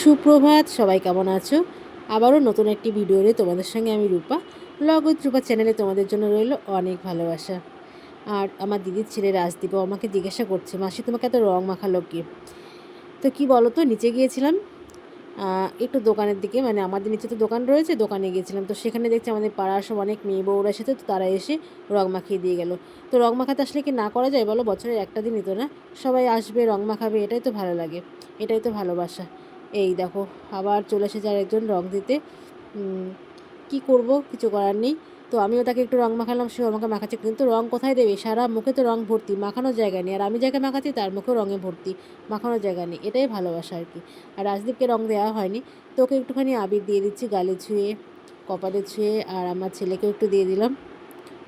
সুপ্রভাত, সবাই কেমন আছো? আবারও নতুন একটি ভিডিও নিয়ে তোমাদের সঙ্গে আমি রূপা। ব্লগ উইথ রূপা চ্যানেলে তোমাদের জন্য রইল অনেক ভালোবাসা। আর আমার দিদির ছেলে রাজদীপ আমাকে জিজ্ঞাসা করছে, মাসি, তোমাকে এত রং মাখালো কি? তো কি বলো তো নিচে গিয়েছিলাম একটু দোকানের দিকে মানে আমাদের নিচে তো দোকান রয়েছে, দোকানে গিয়েছিলাম। তো সেখানে দেখছি আমাদের পাড়ার সব অনেক মেয়ে বউরা এসেছে, তো তারা এসে রং মাখিয়ে দিয়ে গেল। তো রং মাখাতে আসলে কি না করা যায় বলো? বছরের একটা দিনই তো না? সবাই আসবে, রং মাখাবে, এটাই তো ভালো লাগে, এটাই তো ভালোবাসা। এই দেখো, আবার চলে এসেছে আর একজন রং দিতে। কি করব? কিছু করার নেই। তো আমিও তাকে একটু রং মাখালাম, সেও আমাকে মাখাচ্ছে। কিন্তু রং কোথায় দেবে? সারা মুখে তো রং ভর্তি, মাখানোর জায়গা নেই। আর আমি যাকে মাখাচ্ছি, তার মুখেও রঙে ভর্তি, মাখানোর জায়গা নেই। এটাই ভালোবাসা আর কি। আর রাজদীপকে রং দেওয়া হয়নি। তো ওকে একটুখানি আবির দিয়ে দিচ্ছি, গালে ছুঁয়ে, কপালে ছুঁয়ে। আর আমার ছেলেকেও একটু দিয়ে দিলাম।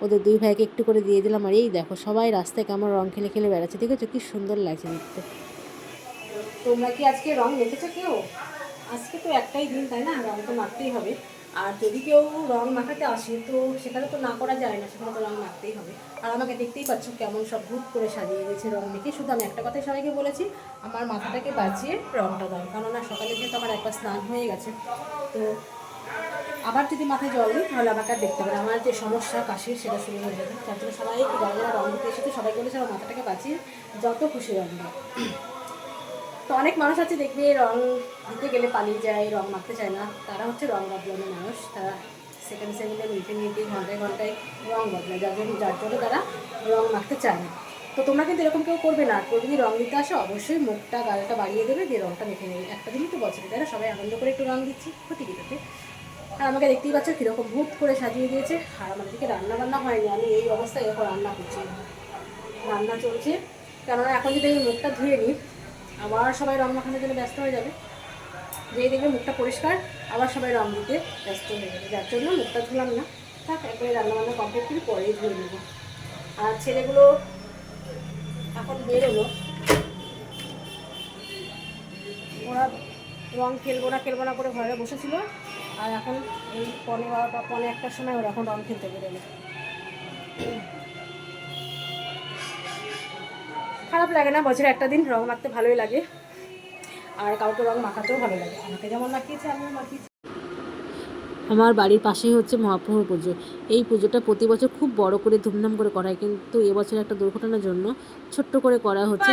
ওদের দুই ভাইকে একটু করে দিয়ে দিলাম। আর এই দেখো, সবাই রাস্তায় কেমন রং খেলে খেলে বেড়াচ্ছে। দেখেছ? কি সুন্দর লাগছে দেখতে। তোমরা কি আজকে রং মেখেছো কেউ আজকে তো একটাই দিন তাই না রং তো মাখতেই হবে আর যদি কেউ রং মাখাতে আসে তো সেখানে তো না করা যায় না সেখানে তো রং মাখতেই হবে আর আমাকে দেখতেই পাচ্ছ কেমন সব ভূত করে সাজিয়ে গেছে রং মেখে শুধু আমি একটা কথাই সবাইকে বলেছি আমার মাথাটাকে বাঁচিয়ে রংটা দাও কেননা সকালে যেহেতু আমার একবার স্নান হয়ে গেছে তো আবার যদি মাথায় জল দিই তাহলে আমাকে আর দেখতে পারে আমার যে সমস্যা কাশির সেটা শুরু হয়ে যাবে তার জন্য সবাই যারা যারা রং দিতে এসেছে সবাই বলেছে আমার মাথাটাকে বাঁচিয়ে যত খুশি রং দাও তো অনেক মানুষ আছে দেখবে রং দিতে গেলে পালিয়ে যায়, রং মাখতে চায় না। তারা হচ্ছে রং বদলানো মানুষ। তারা সেকেন্ড সেকেন্ডে মিনিটে মিনিটে ঘন্টায় ঘন্টায় রং বদলায়। যার জন্য যার জন্য তারা রং মাখতে চায় না। তো তোমরা কিন্তু এরকম কেউ করবে না। কেউ যদি রং দিতে আসো, অবশ্যই মুখটা, গালটা বাড়িয়ে দেবে, দিয়ে রংটা মেখে নেবে। একটা দিনই তো বছরে, তাই না? সবাই আনন্দ করে একটু রং দিচ্ছি, ক্ষতি কি তাতে আর আমাকে দেখতেই পাচ্ছ কীরকম ভূত করে সাজিয়ে দিয়েছে। আর আমাদের দিকে রান্না বান্না হয়নি। আমি এই অবস্থায় এখন রান্না করছি। রান্না চলছে। কেননা এখন যদি আমি মুখটা ধুয়ে নিই আবার সবাই রং মাখানোর জন্য ব্যস্ত হয়ে যাবে। যেই দেখবে মুখটা পরিষ্কার, আবার সবাই রং দিতে ব্যস্ত হয়ে যাবে। যার জন্য মুখটা ধুলাম না। থাক, একবারে রান্নাবান্না কমপ্লিট করে পরেই ধুয়ে নেব। আর ছেলেগুলো এখন বেরোলো। ওরা রং খেলব না খেলব না করে ঘরে বসেছিল। আর এখন এই পনেরো বারোটা পনেরো একটার সময় ওরা এখন রং খেলতে বেরোলো। খারাপ লাগে না বছরে একটা দিন রং মাখতে ভালোই লাগে। আর কাউকে রং মাখাতেও ভালো লাগে। আমাকে যেমন মাখিয়েছে আমিও মাখিয়েছি। আমার বাড়ির পাশেই হচ্ছে মহাপ্রভুর পুজো। এই পুজোটা প্রতি বছর খুব বড় করে ধুমধাম করে করা হয় কিন্তু এবছর একটা দুর্ঘটনার জন্য ছোট্ট করে করা হচ্ছে।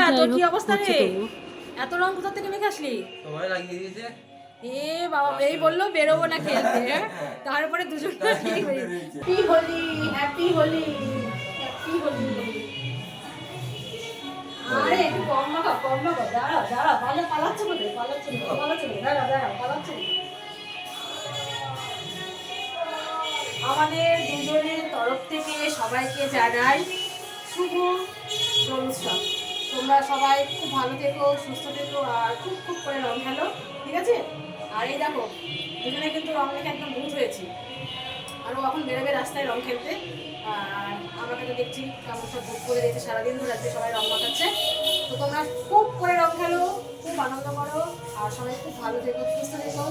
এত রং কোথা থেকে মেখে আসলি? সবাই লাগিয়ে দিয়েছে। এ বাবা এই বলল বেরোবো না খেলতে তারপরে দুজন হ্যাপি হোলি হ্যাপি হোলি কম মাখা দাঁড়াও দাঁড়াও পালা, পালাচ্ছে কোথায় পালাচ্ছে? পালাচ্ছে? দাঁড়াও দাঁড়াও পালাচ্ছে আমাদের দুজনের তরফ থেকে সবাইকে জানাই শুভ দোল তোমরা সবাই খুব ভালো থেকো, সুস্থ থেকো, আর খুব খুব করে রং খেলো, ঠিক আছে আর এই দেখো, দুজনে কিন্তু রং মেখে একদম ভূত হয়েছি আর ও এখন বেরোবে রাস্তায় রং খেলতে আর আমাকে তো দেখছি কেমন সব ভূত করে দিয়েছে সারাদিন ধরে সবাই রং মাখাচ্ছে তোমরা খুব করে রং খেলো খুব আনন্দ করো, আর সবাই খুব ভালো থেকো, সুস্থ থেকো।